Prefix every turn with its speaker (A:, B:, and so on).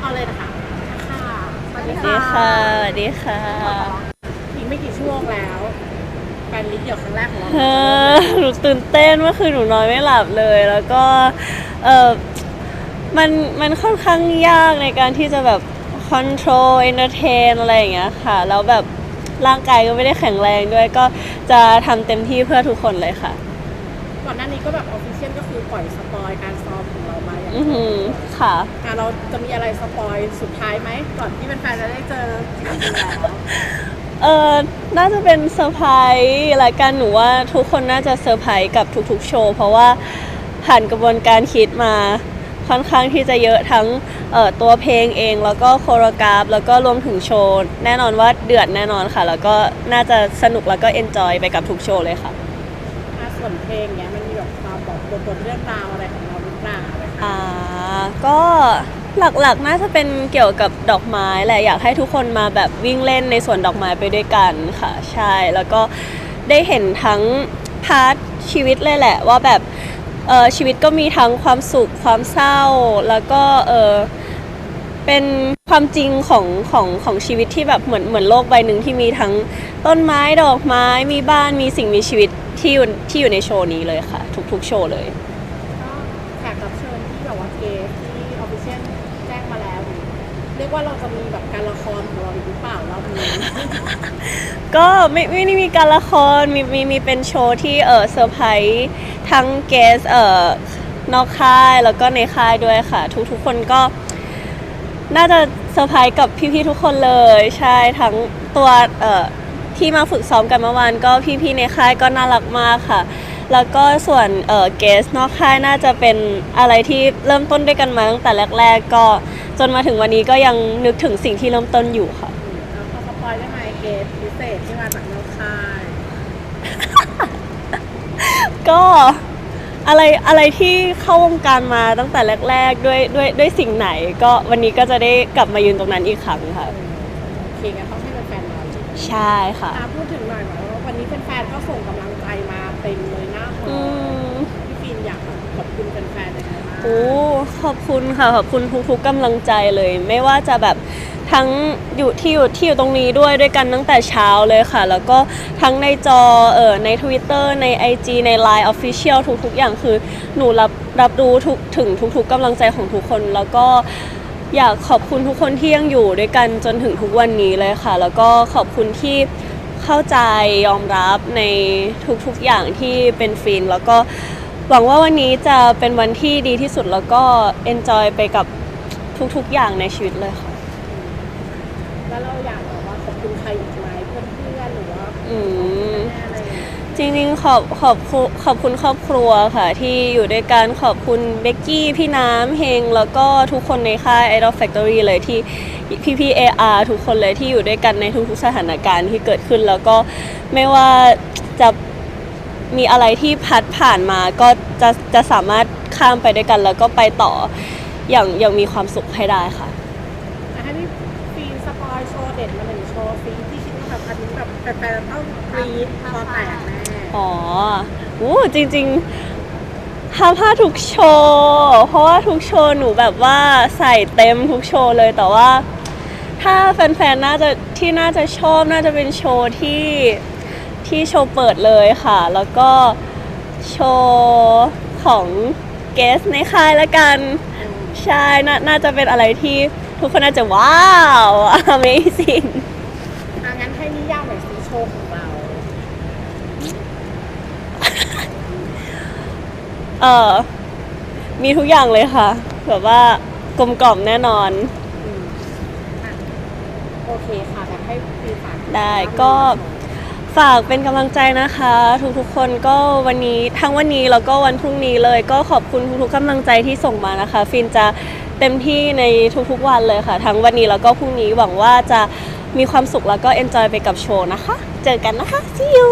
A: เอาเลยนะคะค่ะสวัสดี
B: สวัสดีค่ะสวัสดีค่ะ
A: อีกไม่กี่ชั่วโมงแล้วแฟนลิสต์เดี่ยวครั้งแรกของเรา
B: เออหนูตื่นเต้นเมื่อคืนหนูนอนไม่หลับเลย แล้วก็เออมันมันค่อนข้างยากในการที่จะแบบคอนโทรลเอนเตอร์เทนอะไรอย่างเงี้ยค่ะ แล้วแบบร่างกายก็ไม่ได้แข็งแรงด้วยก็จะทำเต็มที่เพื่อทุกคนเลยค่ะ
A: ก่อนหน้านี้ก็แบบออฟฟิเชียลก็คือปล่อยสปอยการซ้อมของเรามาอย่าง
B: อือหือค่ะ
A: อะเราจะมีอะไรสปอยสุดท้ายไหมก่อนที่แฟนๆจะได้เจอจริงๆแล้ว
B: เออน่าจะเป็นเซอร์ไพรส์ละกันหนูว่าทุกคนน่าจะเซอร์ไพรส์กับทุกๆโชว์ เพราะว่าผ่านกระบวนการคิดมาค่อนข้างที่จะเยอะทั้งเอ่อตัวเพลงเอง แล้วก็โคโรกราฟ แล้วก็รวมถึงโชว์ แน่นอนว่าเดือดแน่นอนค่ะ แล้วก็น่าจะสนุกแล้วก็เอนจอยไปกับทุกโชว์เลยค่ะ
A: อะ ส่วนเพลงเนี้ยมันมีแบบความบอกตัวตนเรื่องราวอะไรของเราหรือเปล่าอะไรคะ
B: อ่าก็หลักๆน่าจะเป็นเกี่ยวกับดอกไม้แหละอยากให้ทุกคนมาแบบวิ่งเล่นในสวนดอกไม้ไปด้วยกันค่ะใช่แล้วก็ได้เห็นทั้งพาร์ทชีวิตเลยแหละ ว่าแบบเออชีวิตก็มีทั้งความสุขความเศร้า แล้วก็เออ เป็นความจริงของของของชีวิตที่แบบเหมือนเหมือนโลกใบหนึ่งที่มีทั้งต้นไม้ดอกไม้มีบ้านมีสิ่งมีชีวิตที่อยู่ที่อยู่ในโชว์นี้เลยค่ะ ทุกๆ โชว์เลย
A: ก็แขกรับเชิญที่แบบว่าเกสที่ออฟฟิเชียลแจ้งมาแล้วเรียกว่าเราจะมีแบบการละครของเราอีกหรือเปล่ารอบนี้
B: ก็ไม่ไม่ได้มีการละครมีมีมีเป็นโชว์ที่เออเซอร์ไพรส์ทั้งเกสเอ่อนอกค่ายแล้วก็ในค่ายด้วยค่ะ ทุกทุกคนก็ น่าจะเซอร์ไพรส์กับพี่ๆทุกคนเลย ใช่ทั้งตัวเอ่อที่มาฝึกซ้อมกันเมื่อวานก็พี่ๆในค่ายก็น่ารักมากค่ะ แล้วก็ส่วนเอ่อเกสนอกค่ายน่าจะเป็นอะไรที่เริ่มต้นด้วยกันมาตั้งแต่แรก ๆ ก็จนมาถึงวันนี้ก็ยังนึกถึงสิ่งที่เริ่มต้นอยู่ค่ะ
A: เราพอสปอยได้ไหมเกสพิเศษที่มาจากนอกค่าย
B: ก็ อะไรอะไรที่เข้าวงการมาตั้งแต่แรก ๆ ด้วยด้วยด้วยสิ่งไหน ก็วันนี้ก็จะได้กลับมายืนตรงนั้นอีกครั้งค่ะ
A: โอเคงั้นต้องให้แฟนๆเรา
B: ใช่ค่ะ
A: อะพูดถึงหน่อยหน่อยว่าวันนี้แฟนๆก็ส่งกำลังใจมาเต็มเลยหน้าหอ
B: อืม
A: พี่ฟินอยาก ขอบคุณแฟนๆยังไงบ้าง
B: โอ้ขอบคุณค่ะขอบคุณทุกๆกำลังใจเลย ไม่ว่าจะแบบทั้งอยู่ที่อยู่ที่อยู่ตรงนี้ด้วยด้วยกันตั้งแต่เช้าเลยค่ะ แล้วก็ทั้งในจอเอ่อใน Twitter ใน IG ใน Line Official ทุกๆ อย่างคือหนูรับรับรู้ทุกถึงทุกๆกำลังใจของทุกคน แล้วก็อยากขอบคุณทุกคนที่ยังอยู่ด้วยกันจนถึงทุกวันนี้เลยค่ะ แล้วก็ขอบคุณที่เข้าใจยอมรับในทุกๆอย่างที่เป็นฟินแล้วก็ หวังว่าวันนี้จะเป็นวันที่ดีที่สุดแล้วก็ enjoy ไปกับทุกๆอย่างในชีวิตเลยค่ะ
A: แล้วเราอยากแบบว่าขอบคุณใครอีกไหมเพื่อนๆหรือว่า
B: อืม
A: แม่อะไรอย่างเงี้ย
B: จริงๆขอบขอบคุณขอบคุณครอบครัวค่ะ ที่อยู่ด้วยกันขอบคุณเบกกี้พี่น้ำเฮงแล้วก็ทุกคนในค่าย Idol Factory เลยที่พี่พี่เออาทุกคนเลยที่อยู่ด้วยกันในทุกๆสถานการณ์ที่เกิดขึ้น แล้วก็ไม่ว่าจะ มีอะไรที่พัดผ่านมาก็จะจะสามารถข้ามไปด้วยกัน แล้วก็ไปต่ออย่างอย่างมีความสุขให้ได้ค่ะ
A: อะให้พี่ฟินสปอยโชว์เด็ดมาหนึ่งโชว์ฟินที่คิดว่าแบบอันนี้แบบแฟนๆต้องกรี๊ดคอแตกแน่
B: อ๋ออู้จริงๆทำผ้าทุกโชว์ เพราะว่าทุกโชว์หนูแบบว่าใส่เต็มทุกโชว์เลยแต่ว่า ถ้าแฟนๆ น่าจะที่น่าจะชอบน่าจะเป็นโชว์ที่ ที่โชว์เปิดเลยค่ะ แล้วก็โชว์ของเกสในค่ายละกัน ใช่นาน่าจะเป็นอะไรที่ทุกคนน่าจะว้าว amazing
A: อะงั้นให้นิยามหน่อยสิโชว์ของเรา
B: เออมีทุกอย่างเลยค่ะ แบบว่ากลมกล่อมแน่นอน
A: อืมอะโอเคค่ะแต่ให้ฟินฝาก
B: ได้ก็ ฝากเป็นกำลังใจนะคะ ทุกๆคนก็วันนี้ทั้งวันนี้แล้วก็วันพรุ่งนี้เลยก็ขอบคุณทุกๆกำลังใจที่ส่งมานะคะ ฟินจะเต็มที่ในทุกๆวันเลยค่ะ ทั้งวันนี้แล้วก็พรุ่งนี้หวังว่าจะมีความสุขแล้วก็เอนจอยไปกับโชว์นะคะ เจอกันนะคะ see you